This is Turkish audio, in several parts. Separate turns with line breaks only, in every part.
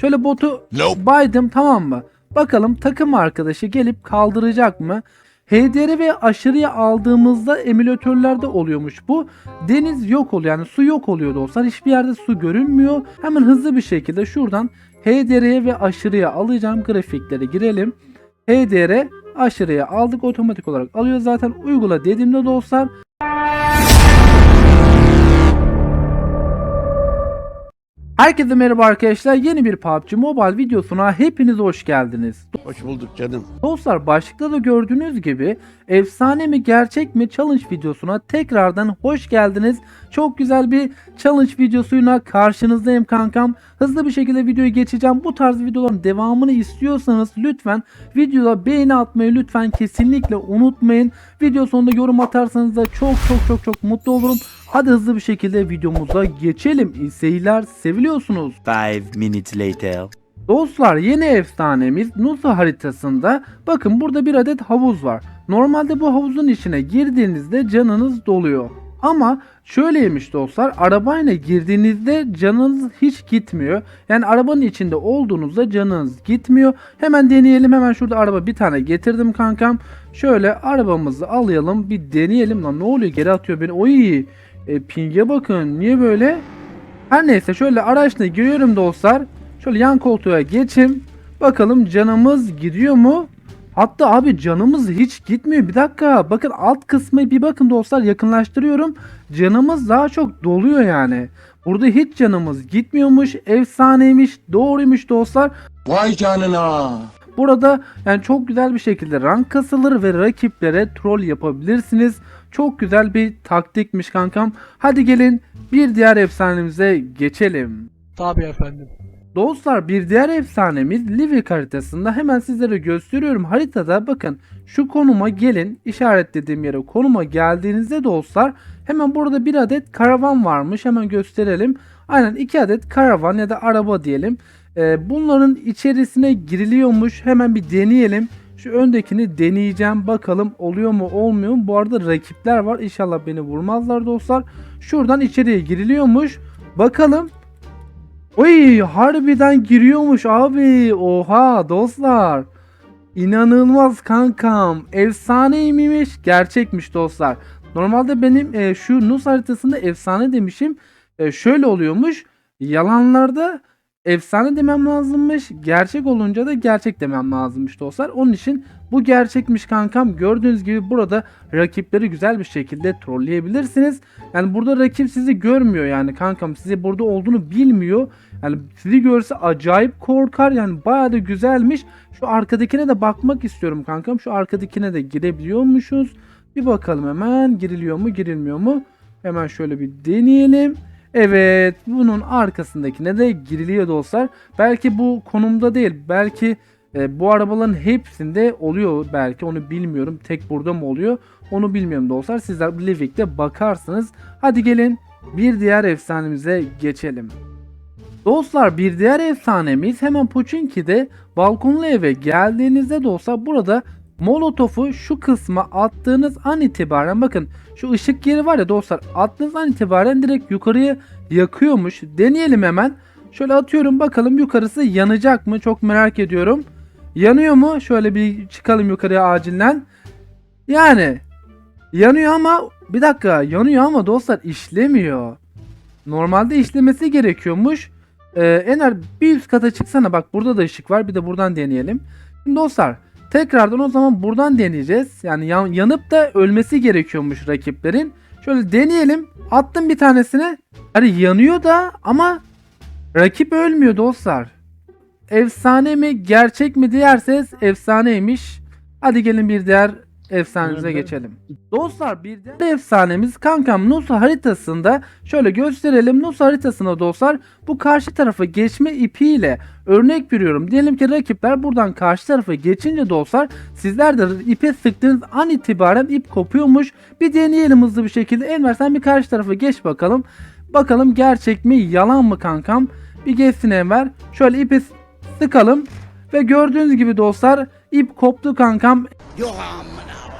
Şöyle botu
Nope.
baydım tamam mı? Bakalım takım arkadaşı gelip kaldıracak mı? HDR ve aşırıya aldığımızda emülatörlerde oluyormuş bu. Deniz yok oluyor yani su yok oluyor dostlar. Hiçbir yerde su görünmüyor. Hemen hızlı bir şekilde şuradan HDR'ye ve aşırıya alacağım grafiklere girelim. HDR aşırıya aldık otomatik olarak alıyor zaten uygula dediğimde dostlar Herkese merhaba arkadaşlar yeni bir PUBG Mobile videosuna hepiniz hoş geldiniz.
Hoş bulduk canım.
Dostlar başlıkta da gördüğünüz gibi efsane mi gerçek mi challenge videosuna tekrardan hoş geldiniz. Çok güzel bir challenge videosuyla karşınızdayım kankam. Hızlı bir şekilde videoyu geçeceğim. Bu tarz videoların devamını istiyorsanız lütfen videoda beğeni atmayı lütfen kesinlikle unutmayın. Video sonunda yorum atarsanız da çok çok çok çok mutlu olurum. Hadi hızlı bir şekilde videomuza geçelim. İyi seyirler seviliyorsunuz.
Five minutes later.
Dostlar yeni efsanemiz Nusa haritasında bakın burada bir adet havuz var. Normalde bu havuzun içine girdiğinizde canınız doluyor. Ama şöyleymiş dostlar arabayla girdiğinizde canınız hiç gitmiyor. Yani arabanın içinde olduğunuzda canınız gitmiyor. Hemen deneyelim hemen şurada araba bir tane getirdim kankam. Şöyle arabamızı alayalım bir deneyelim lan ne oluyor geri atıyor beni. Oy e, ping'e bakın niye böyle? Her neyse şöyle araçla giriyorum dostlar. Şöyle yan koltuğa geçim. Bakalım canımız gidiyor mu? Hatta abi canımız hiç gitmiyor. Bir dakika bakın alt kısmı bir bakın dostlar yakınlaştırıyorum. Canımız daha çok doluyor yani. Burada hiç canımız gitmiyormuş. Efsaneymiş. Doğruymuş dostlar.
Vay canına.
Burada yani çok güzel bir şekilde rank kasılır ve rakiplere troll yapabilirsiniz. Çok güzel bir taktikmiş kankam. Hadi gelin bir diğer efsanemize geçelim.
Tabii efendim.
Dostlar bir diğer efsanemiz Livik haritasında hemen sizlere gösteriyorum. Haritada bakın şu konuma gelin işaretlediğim yere konuma geldiğinizde dostlar hemen burada bir adet karavan varmış hemen gösterelim. Aynen iki adet karavan ya da araba diyelim. Ee, bunların içerisine giriliyormuş hemen bir deneyelim. Şu öndekini deneyeceğim bakalım oluyor mu olmuyor mu. Bu arada rakipler var inşallah beni vurmazlar dostlar. Şuradan içeriye giriliyormuş. Bakalım Oy harbiden giriyormuş abi. Oha dostlar. İnanılmaz kankam. Efsaneymiş. Gerçekmiş dostlar. Normalde benim e, şu Nus haritasında efsane demişim. E, şöyle oluyormuş. Yalanlarda efsane demem lazımmış. Gerçek olunca da gerçek demem lazımmış dostlar. Onun için bu gerçekmiş kankam. Gördüğünüz gibi burada rakipleri güzel bir şekilde trolleyebilirsiniz. Yani burada rakip sizi görmüyor yani kankam. Sizi burada olduğunu bilmiyor. Yani sizi görse acayip korkar. Yani bayağı da güzelmiş. Şu arkadakine de bakmak istiyorum kankam. Şu arkadakine de girebiliyormuşuz. Bir bakalım hemen giriliyor mu girilmiyor mu? Hemen şöyle bir deneyelim. Evet bunun arkasındakine de giriliyor dostlar. Belki bu konumda değil. Belki e, bu arabaların hepsinde oluyor belki onu bilmiyorum. Tek burada mı oluyor onu bilmiyorum dostlar. Sizler Livik'te bakarsınız. Hadi gelin bir diğer efsanemize geçelim. Dostlar bir diğer efsanemiz hemen Pochinki'de balkonlu eve geldiğinizde dostlar burada Molotof'u şu kısma attığınız an itibaren bakın şu ışık yeri var ya dostlar attığınız an itibaren direkt yukarıya yakıyormuş. Deneyelim hemen. Şöyle atıyorum bakalım yukarısı yanacak mı çok merak ediyorum. Yanıyor mu? Şöyle bir çıkalım yukarıya acilen. Yani yanıyor ama bir dakika yanıyor ama dostlar işlemiyor. Normalde işlemesi gerekiyormuş. Ee, Ener bir üst kata çıksana bak burada da ışık var bir de buradan deneyelim. Şimdi dostlar tekrardan o zaman buradan deneyeceğiz. Yani yan- yanıp da ölmesi gerekiyormuş rakiplerin. Şöyle deneyelim. Attım bir tanesine. Hani yanıyor da ama rakip ölmüyor dostlar. Efsane mi gerçek mi diyerseniz efsaneymiş. Hadi gelin bir diğer efsanemize
Evet.
geçelim. Dostlar bir diğer efsanemiz kankam Nusa haritasında şöyle gösterelim. Nusa haritasında dostlar bu karşı tarafa geçme ipiyle örnek veriyorum. Diyelim ki rakipler buradan karşı tarafa geçince dostlar sizler de ipe sıktığınız an itibaren ip kopuyormuş. Bir deneyelim hızlı bir şekilde. Enver sen bir karşı tarafa geç bakalım. Bakalım gerçek mi yalan mı kankam? Bir geçsin Enver. Şöyle ipi sıkalım. Ve gördüğünüz gibi dostlar ip koptu kankam.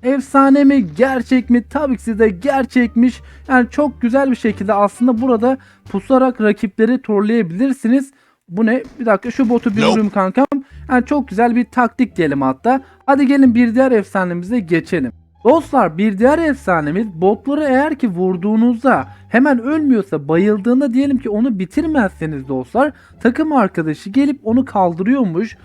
Efsane mi gerçek mi? Tabii ki de gerçekmiş. Yani çok güzel bir şekilde aslında burada pusarak rakipleri trolleyebilirsiniz. Bu ne? Bir dakika şu botu bir vurayım kankam. Yani çok güzel bir taktik diyelim hatta. Hadi gelin bir diğer efsanemize geçelim. Dostlar bir diğer efsanemiz botları eğer ki vurduğunuzda hemen ölmüyorsa bayıldığında diyelim ki onu bitirmezseniz dostlar takım arkadaşı gelip onu kaldırıyormuş.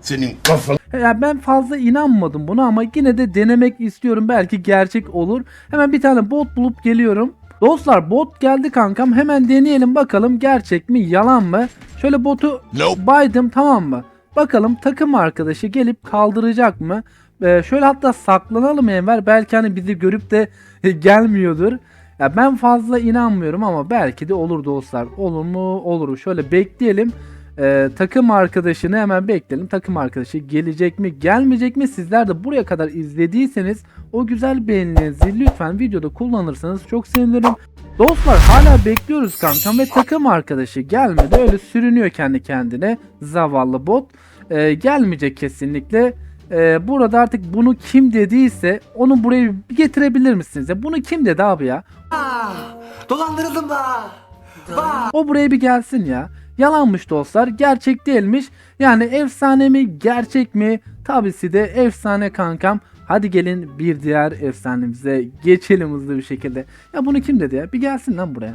Senin kafan.
Ya ben fazla inanmadım buna ama yine de denemek istiyorum. Belki gerçek olur. Hemen bir tane bot bulup geliyorum. Dostlar bot geldi kankam. Hemen deneyelim bakalım gerçek mi yalan mı? Şöyle botu
Nope.
baydım tamam mı? Bakalım takım arkadaşı gelip kaldıracak mı? Ee, şöyle hatta saklanalım Enver. Belki hani bizi görüp de gelmiyordur. Ya ben fazla inanmıyorum ama belki de olur dostlar. Olur mu? Olur. Şöyle bekleyelim. Ee, takım arkadaşını hemen bekleyelim. Takım arkadaşı gelecek mi gelmeyecek mi? Sizler de buraya kadar izlediyseniz o güzel beğeninizi lütfen videoda kullanırsanız çok sevinirim. Dostlar hala bekliyoruz kankam ve takım arkadaşı gelmedi. Öyle sürünüyor kendi kendine zavallı bot. Ee, gelmeyecek kesinlikle. Ee, burada artık bunu kim dediyse onu buraya bir getirebilir misiniz? Ya bunu kim dedi abi ya?
Dolandırıldım da.
O buraya bir gelsin ya. Yalanmış dostlar. Gerçek değilmiş. Yani efsane mi gerçek mi? Tabisi de efsane kankam. Hadi gelin bir diğer efsanemize geçelim hızlı bir şekilde. Ya bunu kim dedi ya? Bir gelsin lan buraya.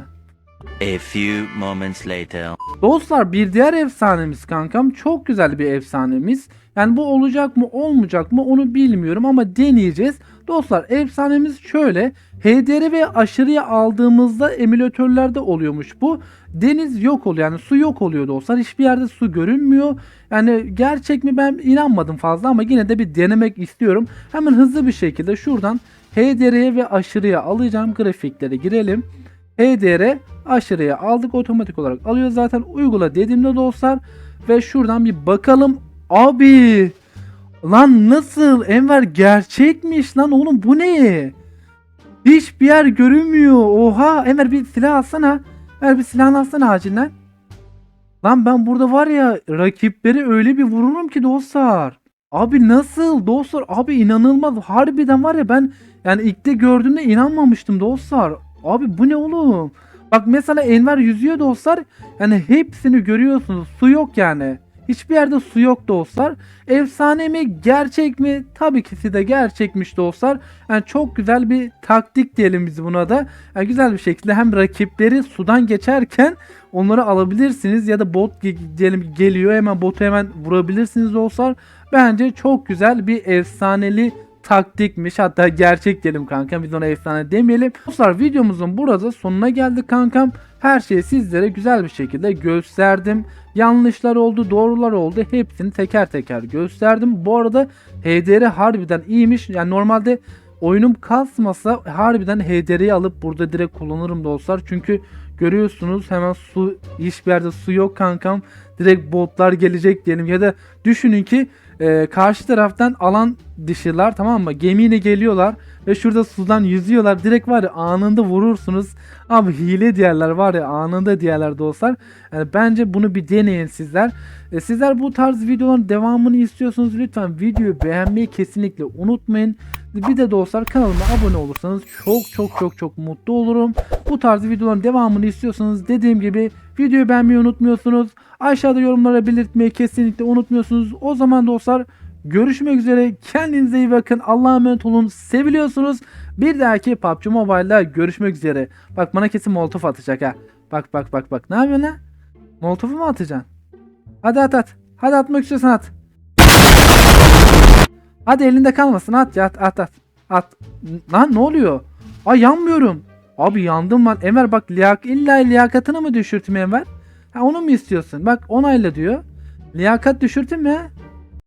A few moments later.
Dostlar bir diğer efsanemiz kankam çok güzel bir efsanemiz. Yani bu olacak mı olmayacak mı onu bilmiyorum ama deneyeceğiz. Dostlar efsanemiz şöyle. HDR ve aşırıya aldığımızda emülatörlerde oluyormuş bu. Deniz yok oluyor yani su yok oluyor dostlar. Hiçbir yerde su görünmüyor. Yani gerçek mi ben inanmadım fazla ama yine de bir denemek istiyorum. Hemen hızlı bir şekilde şuradan HDR'ye ve aşırıya alacağım grafiklere girelim. HDR aşırıya aldık otomatik olarak alıyor zaten uygula dediğimde dostlar ve şuradan bir bakalım abi lan nasıl? Enver gerçekmiş lan oğlum bu ne? Hiçbir yer görünmüyor. Oha Enver bir silah alsana. Enver bir silahını alsana acilen. Lan ben burada var ya rakipleri öyle bir vururum ki dostlar. Abi nasıl dostlar? Abi inanılmaz. Harbiden var ya ben yani ilk de gördüğümde inanmamıştım dostlar. Abi bu ne oğlum? Bak mesela Enver yüzüyor dostlar. Yani hepsini görüyorsunuz. Su yok yani. Hiçbir yerde su yok dostlar. Efsane mi gerçek mi? Tabii ki de gerçekmiş dostlar. Yani çok güzel bir taktik diyelim biz buna da. Yani güzel bir şekilde hem rakipleri sudan geçerken onları alabilirsiniz ya da bot diyelim geliyor hemen botu hemen vurabilirsiniz dostlar. Bence çok güzel bir efsaneli taktikmiş hatta gerçek diyelim kankam biz ona efsane demeyelim. Dostlar videomuzun burada sonuna geldik kankam. Her şeyi sizlere güzel bir şekilde gösterdim. Yanlışlar oldu, doğrular oldu. Hepsini teker teker gösterdim. Bu arada HDR harbiden iyiymiş. Yani normalde oyunum kasmasa harbiden HDR'yi alıp burada direkt kullanırım dostlar. Çünkü görüyorsunuz hemen su hiçbir yerde su yok kankam. Direkt botlar gelecek diyelim ya da düşünün ki e, karşı taraftan alan dışılar tamam mı? Gemiyle geliyorlar ve şurada sudan yüzüyorlar. Direkt var ya anında vurursunuz. Abi hile diğerler var ya anında diğerler dostlar. Yani bence bunu bir deneyin sizler. E, sizler bu tarz videoların devamını istiyorsanız lütfen videoyu beğenmeyi kesinlikle unutmayın. Bir de dostlar kanalıma abone olursanız çok çok çok çok mutlu olurum. Bu tarz videoların devamını istiyorsanız dediğim gibi videoyu beğenmeyi unutmuyorsunuz. Aşağıda yorumlara belirtmeyi kesinlikle unutmuyorsunuz. O zaman dostlar görüşmek üzere. Kendinize iyi bakın. Allah'a emanet olun. Seviliyorsunuz. Bir dahaki PUBG Mobile'da görüşmek üzere. Bak bana kesin molotof atacak ha. Bak bak bak bak. Ne yapıyorsun lan? Molotofu mu atacaksın? Hadi at at. Hadi atmak istiyorsan at. Hadi elinde kalmasın at at at at. At. Lan ne oluyor? Ay yanmıyorum. Abi yandım lan. Enver bak liyak illa liyakatını mı düşürteyim Enver? Ha onu mu istiyorsun? Bak onayla diyor. Liyakat düşürteyim mi?